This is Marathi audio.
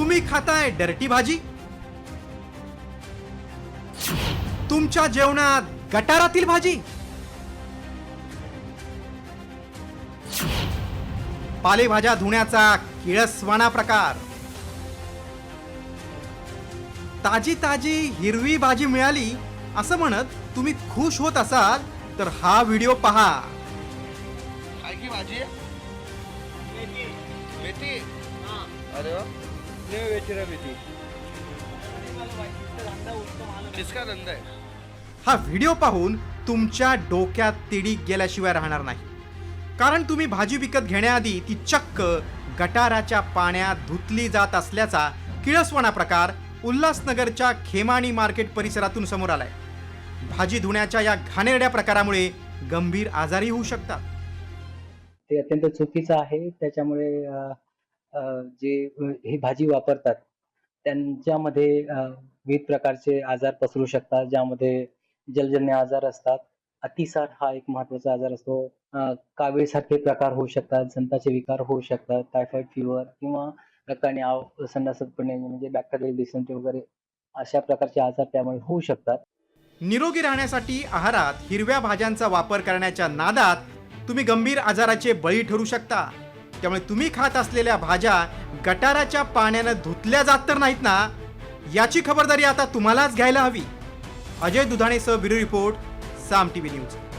तुम्ही खाताय डर्टी भाजी? तुमच्या जेवणात गटारातील भाजी? पालेभाज्या धुण्याचा किळसवाणा प्रकार. ताजी ताजी हिरवी भाजी मिळाली असं म्हणत तुम्ही खुश होत असाल तर हा व्हिडिओ पहा. भाजी? मेथी. अरे किसका धंदा आहे? हा व्हिडिओ पाहून तुमच्या डोक्यात तिडी गेल्याशिवाय राहणार नाही. कारण तुम्ही भाजी विकत घेण्याआधी ती चक्क गटाराच्या पाण्यात धुतली जात असल्याचा किळसवाणा प्रकार उल्हासनगरच्या खेमाणी मार्केट परिसरातून समोर आलाय. भाजी धुण्याच्या या घाणेरड्या प्रकारामुळे गंभीर आजारी होऊ शकतात. ते अत्यंत चुकीचं आहे. त्याच्यामुळे जे ही भाजी वापरतात त्यांच्यामध्ये विविध प्रकारचे आजार पसरू शकतात ज्यामध्ये जलजन्य आजार असतात. अतिसार हा एक महत्त्वाचा आजार असतो. अ, कावीळसारखे प्रकार होऊ शकतात संताचे विकार होऊ शकतात टायफॉइड फिवर किंवा रक्ताने आव संडासात पडणे म्हणजे बॅक्टेरियल डिसेंट्री वगैरे अशा प्रकारचे आजार त्यामुळे होऊ शकतात. निरोगी राहण्यासाठी आहारात हिरव्या भाज्यांचा वापर करण्याच्या नादात तुम्ही गंभीर आजाराचे बळी ठरू शकता. त्यामुळे तुम्ही खात असलेल्या भाज्या गटाराच्या पाण्यानं धुतल्या जात तर नाहीत ना? याची खबरदारी आता तुम्हालाच घ्यायला हवी. Ajay दुधाणेसह bureau report Saam T V news.